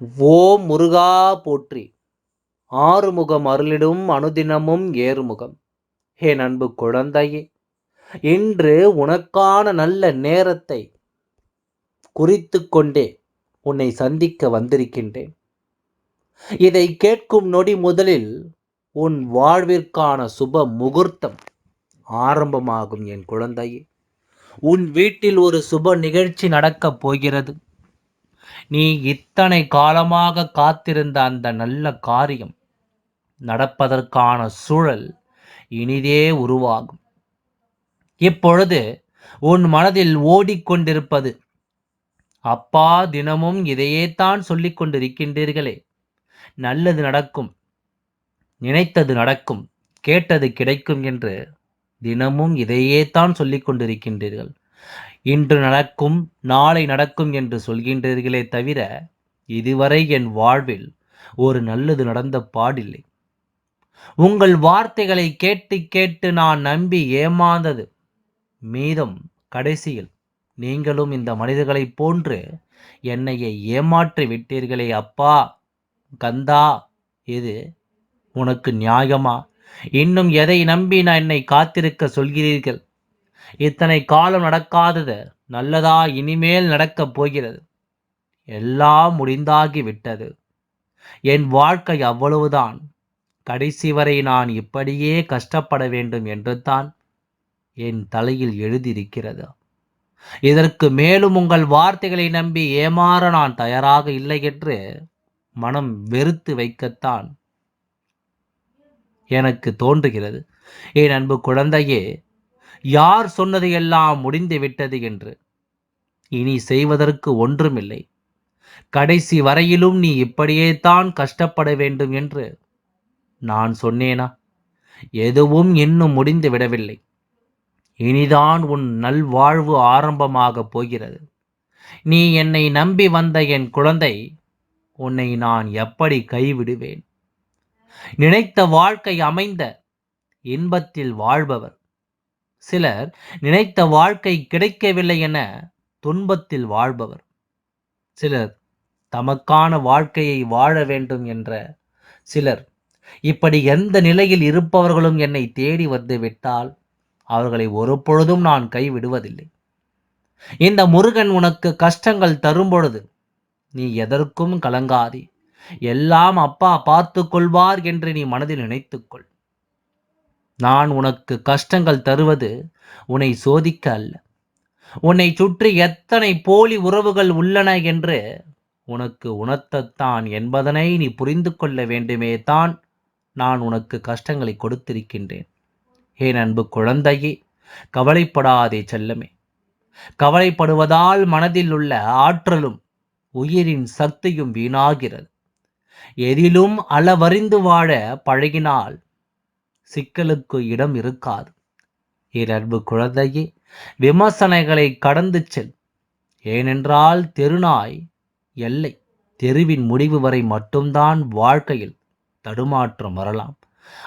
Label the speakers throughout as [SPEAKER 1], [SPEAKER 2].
[SPEAKER 1] ஓம் முருகா போற்றி. ஆறுமுகம் அருளிடும் அனுதினமும் ஏறுமுகம். ஹே அன்பு குழந்தையே இன்று உனக்கான நல்ல நேரத்தை குறித்து கொண்டே உன்னை சந்திக்க வந்திருக்கின்றேன். இதை கேட்கும் நொடி முதலில் உன் வாழ்விற்கான சுப முகூர்த்தம் ஆரம்பமாகும் என் குழந்தையே. உன் வீட்டில் ஒரு சுப நிகழ்ச்சி நடக்கப் போகிறது. நீ இத்தனை காலமாக காத்திருந்த அந்த நல்ல காரியம் நடப்பதற்கான சூழல் இனிதே உருவாகும். இப்பொழுது உன் மனதில் ஓடிக்கொண்டிருப்பது அப்பா தினமும் இதையே தான் சொல்லிக் கொண்டிருக்கின்றீர்களே. நல்லது நடக்கும் நினைத்தது நடக்கும் கேட்டது கிடைக்கும் என்று தினமும் இதையே தான் சொல்லிக் கொண்டிருக்கின்றீர்கள். இன்று நடக்கும் நாளை நடக்கும் என்று சொல்கின்றீர்களே தவிர இதுவரை என் வாழ்வில் ஒரு நல்லது நடந்த பாடில்லை. உங்கள் வார்த்தைகளை கேட்டு கேட்டு நான் நம்பி ஏமாந்தது. மீதம் கடைசியில் நீங்களும் இந்த மனிதர்களைப் போன்று என்னையை ஏமாற்றி விட்டீர்களே அப்பா கந்தா இது உனக்கு நியாயமா? இன்னும் எதை நம்பி நான் என்னை காத்திருக்க சொல்கிறீர்கள்? இத்தனை காலம் நடக்காதது நல்லதா இனிமேல் நடக்கப் போகிறது. எல்லாம் முடிந்தாகி விட்டது என் வாழ்க்கை அவ்வளவுதான். கடைசி வரை நான் இப்படியே கஷ்டப்பட வேண்டும் என்று தான் என் தலையில் எழுதியிருக்கிறது. இதற்கு மேலும் உங்கள் வார்த்தைகளை நம்பி ஏமாற நான் தயாராக இல்லை என்று மனம் வெறுத்து வைக்கத்தான் எனக்கு தோன்றுகிறது. என் அன்பு குழந்தையே யார் சொன்னதையெல்லாம் முடிந்து விட்டது என்று. இனி செய்வதற்கு ஒன்றுமில்லை. கடைசி வரையிலும் நீ இப்படியே தான் கஷ்டப்பட வேண்டும் என்று நான் சொன்னேனா? எதுவும் இன்னும் முடிந்து விடவில்லை. இனிதான் உன் நல்வாழ்வு ஆரம்பமாகப் போகிறது. நீ என்னை நம்பி வந்த என் குழந்தை உன்னை நான் எப்படி கைவிடுவேன்? நினைத்த வாழ்க்கை அமைந்த இன்பத்தில் வாழ்பவர் சிலர் நினைத்த வாழ்க்கை கிடைக்கவில்லை என துன்பத்தில் வாழ்பவர். சிலர் தமக்கான வாழ்க்கையை வாழ வேண்டும் என்ற சிலர் இப்படி எந்த நிலையில் இருப்பவர்களும் என்னை தேடி வந்து விட்டால் அவர்களை ஒரு பொழுதும் நான் கைவிடுவதில்லை. இந்த முருகன் உனக்கு கஷ்டங்கள் தரும்பொழுது நீ எதற்கும் கலங்காதே. எல்லாம் அப்பா பார்த்து கொள்வார் என்று நீ மனதில் நினைத்துக்கொள். நான் உனக்கு கஷ்டங்கள் தருவது உன்னை சோதிக்க அல்ல. உன்னை சுற்றி எத்தனை போலி உறவுகள் உள்ளன என்று உனக்கு உணர்த்தத்தான் என்பதனை நீ புரிந்து கொள்ள வேண்டுமே தான் நான் உனக்கு கஷ்டங்களை கொடுத்திருக்கின்றேன். ஏன் அன்பு குழந்தையே கவலைப்படாதே செல்லமே. கவலைப்படுவதால் மனதில் உள்ள ஆற்றலும் உயிரின் சக்தியும் வீணாகிறது. எதிலும் அளவறிந்து வாழ பழகினால் சிக்கலுக்கு இடம் இருக்காது. என் அன்பு குழந்தையே விமர்சனைகளை கடந்து செல். ஏனென்றால் தெருநாய் எல்லை தெருவின் முடிவு வரை மட்டும்தான் வாழ்க்கையில் தடுமாற்றம் வரலாம்.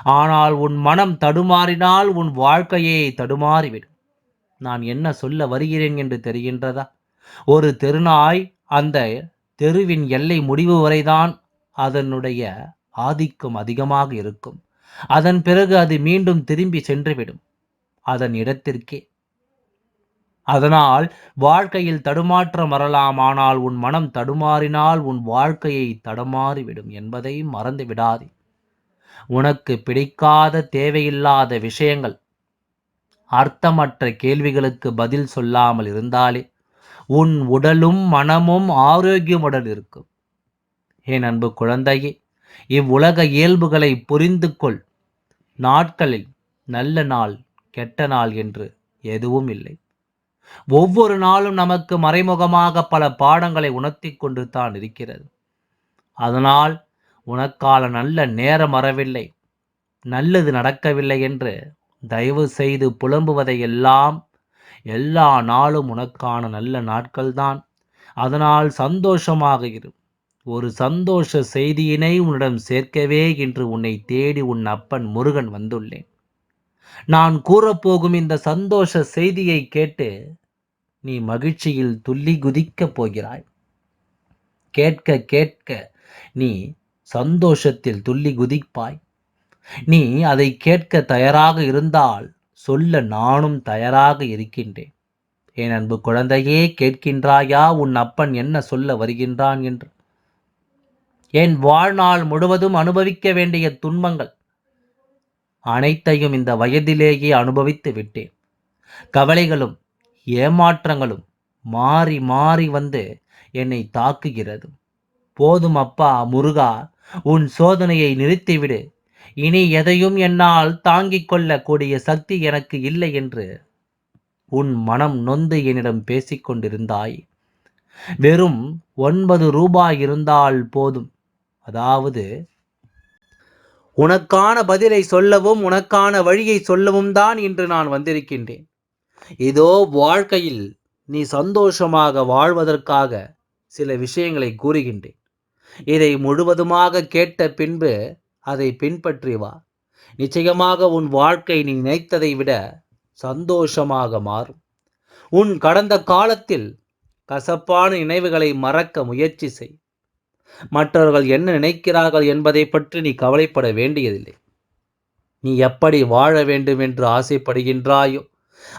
[SPEAKER 1] ஆனால் உன் மனம் தடுமாறினால் உன் வாழ்க்கையே தடுமாறிவிடும். நான் என்ன சொல்ல வருகிறேன் என்று தெரிகின்றதா? ஒரு தெருநாய் அந்த தெருவின் எல்லை முடிவு வரைதான் அதனுடைய ஆதிக்கம் அதிகமாக இருக்கும். அதன் பிறகு அது மீண்டும் திரும்பி சென்றுவிடும். அதன் இடத்திற்கே. அதனால் வாழ்க்கையில் தடுமாற்றம் வரலாம் ஆனால் உன் மனம் தடுமாறினால் உன் வாழ்க்கையை தடுமாறிவிடும் என்பதை மறந்து விடாதே. உனக்கு பிடிக்காத தேவையில்லாத விஷயங்கள். அர்த்தமற்ற கேள்விகளுக்கு பதில் சொல்லாமல் இருந்தாலே உன் உடலும் மனமும் ஆரோக்கியமுடன் இருக்கும். என் அன்பு குழந்தையே இவ்வுலக இயல்புகளை புரிந்து கொள். நாட்களில் நல்ல நாள் கெட்ட நாள் என்று எதுவும் இல்லை. ஒவ்வொரு நாளும் நமக்கு மறைமுகமாக பல பாடங்களை உணர்த்தி கொண்டு தான் இருக்கிறது. அதனால் உனக்கால நல்ல நேரம் வரவில்லை. நல்லது நடக்கவில்லை என்று தயவு செய்து புலம்புவதை எல்லாம் எல்லா நாளும் உனக்கான நல்ல நாட்கள்தான். அதனால் சந்தோஷமாக இரு. ஒரு சந்தோஷ செய்தியினை உன்னிடம் சேர்க்கவே இன்று உன்னை தேடி உன் அப்பன் முருகன் வந்துள்ளேன். நான் கூறப்போகும் இந்த சந்தோஷ செய்தியை கேட்டு நீ மகிழ்ச்சியில் துள்ளி குதிக்கப் போகிறாய். கேட்க கேட்க நீ சந்தோஷத்தில் துள்ளி குதிப்பாய். நீ அதை கேட்க தயாராக இருந்தால் சொல்ல நானும் தயாராக இருக்கின்றேன். என் அன்பு குழந்தையே கேட்கின்றாயா உன் அப்பன் என்ன சொல்ல வருகின்றான் என்று? என் வாழ்நாள் முழுவதும் அனுபவிக்க வேண்டிய துன்பங்கள் அனைத்தையும் இந்த வயதிலேயே அனுபவித்து விட்டேன். கவலைகளும் ஏமாற்றங்களும் மாறி மாறி வந்து என்னை தாக்குகிறது. போதும் அப்பா முருகா உன் சோதனையை நிறுத்திவிடு. இனி எதையும் என்னால் தாங்கிக் கொள்ளக்கூடிய சக்தி எனக்கு இல்லை என்று உன் மனம் நொந்து என்னிடம் பேசிக் கொண்டிருந்தாய். வெறும் ஒன்பது ரூபாய் இருந்தால் போதும். அதாவது உனக்கான பதிலை சொல்லவும் உனக்கான வழியை சொல்லவும் தான் இன்று நான் வந்திருக்கின்றேன். இதோ வாழ்க்கையில் நீ சந்தோஷமாக வாழ்வதற்காக சில விஷயங்களை கூறுகின்றேன். இதை முழுவதுமாக கேட்ட பின்பு அதை பின்பற்றி வா. நிச்சயமாக உன் வாழ்க்கை நீ நினைத்ததை விட சந்தோஷமாக மாறும். உன் கடந்த காலத்தில் கசப்பான நினைவுகளை மறக்க முயற்சி செய். மற்றவர்கள் என்ன நினைக்கிறார்கள் என்பதை பற்றி நீ கவலைப்பட வேண்டியதில்லை. நீ எப்படி வாழ வேண்டும் என்று ஆசைப்படுகின்றாயோ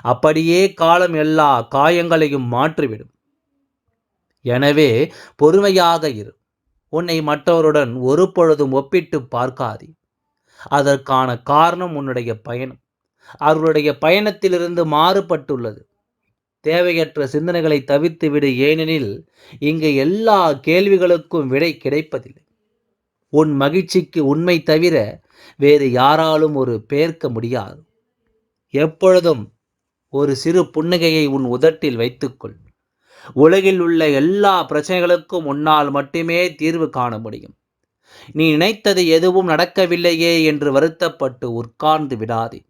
[SPEAKER 1] அப்படியே காலம் எல்லா காயங்களையும் மாற்றிவிடும். எனவே பொறுமையாக இரு. உன்னை மற்றவருடன் ஒரு பொழுதும் ஒப்பிட்டு பார்க்காதே. அதற்கான காரணம் உன்னுடைய பயணம். அவர்களுடைய பயணத்திலிருந்து மாறுபட்டுள்ளது. தேவையற்ற சிந்தனைகளை தவிர்த்துவிடு ஏனெனில் இங்கு எல்லா கேள்விகளுக்கும் விடை கிடைப்பதில்லை. உன் மகிழ்ச்சிக்கு உண்மை தவிர வேறு யாராலும் ஒரு பெயர்க்க முடியாது. எப்பொழுதும் ஒரு சிறு புன்னகையை உன் உதட்டில் வைத்துக்கொள். உலகில் உள்ள எல்லா பிரச்சனைகளுக்கும் உன்னால் மட்டுமே தீர்வு காண முடியும். நீ நினைத்தது எதுவும் நடக்கவில்லையே என்று வருத்தப்பட்டு உட்கார்ந்து விடாதே.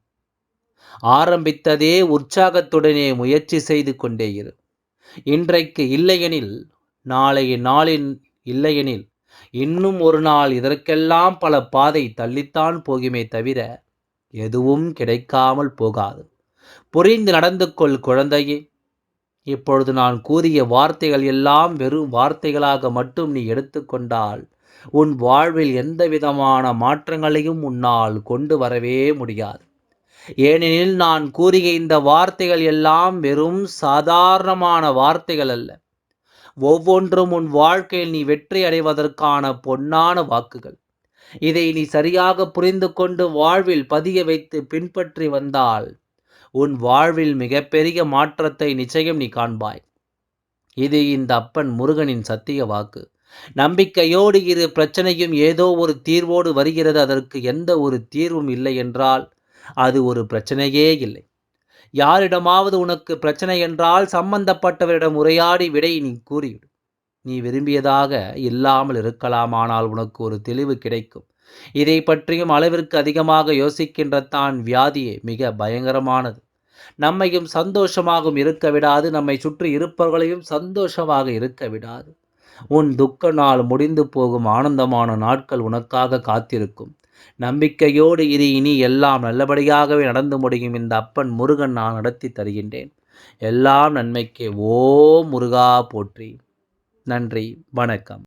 [SPEAKER 1] ஆரம்பித்ததே உற்சாகத்துடனே முயற்சி செய்து கொண்டே இரு. இன்றைக்கு இல்லையெனில் நாளைய நாளின் இல்லையெனில் இன்னும் ஒரு நாள் இதற்கெல்லாம் பல பாதை தள்ளித்தான் போகுமே தவிர எதுவும் கிடைக்காமல் போகாது. புரிந்து நடந்து கொள் குழந்தையே. இப்பொழுது நான் கூறிய வார்த்தைகள் எல்லாம் வெறும் வார்த்தைகளாக மட்டும் நீ எடுத்துக்கொண்டால் உன் வாழ்வில் எந்த விதமான மாற்றங்களையும் உன்னால் கொண்டு வரவே முடியாது. ஏனெனில் நான் கூறிய இந்த வார்த்தைகள் எல்லாம் வெறும் சாதாரணமான வார்த்தைகள் அல்ல. ஒவ்வொன்றும் உன் வாழ்க்கையில் நீ வெற்றி அடைவதற்கான பொன்னான வாக்குகள். இதை நீ சரியாக புரிந்து கொண்டு வாழ்வில் பதிய வைத்து பின்பற்றி வந்தால் உன் வாழ்வில் மிகப்பெரிய மாற்றத்தை நிச்சயம் நீ காண்பாய். இது இந்த அப்பன் முருகனின் சத்திய வாக்கு. நம்பிக்கையோடு இரு பிரச்சனையும் ஏதோ ஒரு தீர்வோடு வருகிறது. அதற்கு எந்த ஒரு தீர்வும் இல்லை என்றால் அது ஒரு பிரச்சனையே இல்லை. யாரிடமாவது உனக்கு பிரச்சனை என்றால் சம்பந்தப்பட்டவரிடம் உரையாடி விடை நீ கூறிவிடு. நீ விரும்பியதாக இல்லாமல் இருக்கலாமானால் உனக்கு ஒரு தெளிவு கிடைக்கும். இதை பற்றியும் அளவிற்கு அதிகமாக யோசிக்கின்ற தான் வியாதியே மிக பயங்கரமானது. நம்மையும் சந்தோஷமாகவும் இருக்க விடாது நம்மை சுற்றி இருப்பவர்களையும் சந்தோஷமாக இருக்க விடாது. உன் துக்க நாள் முடிந்து போகும் ஆனந்தமான நாட்கள் உனக்காக காத்திருக்கும். நம்பிக்கையோடு இது இனி எல்லாம் நல்லபடியாகவே நடந்து முடியும். இந்த அப்பன் முருகன் நான் நடத்தி தருகின்றேன். எல்லாம் நன்மைக்கு. ஓ முருகா போற்றி. நன்றி. வணக்கம்.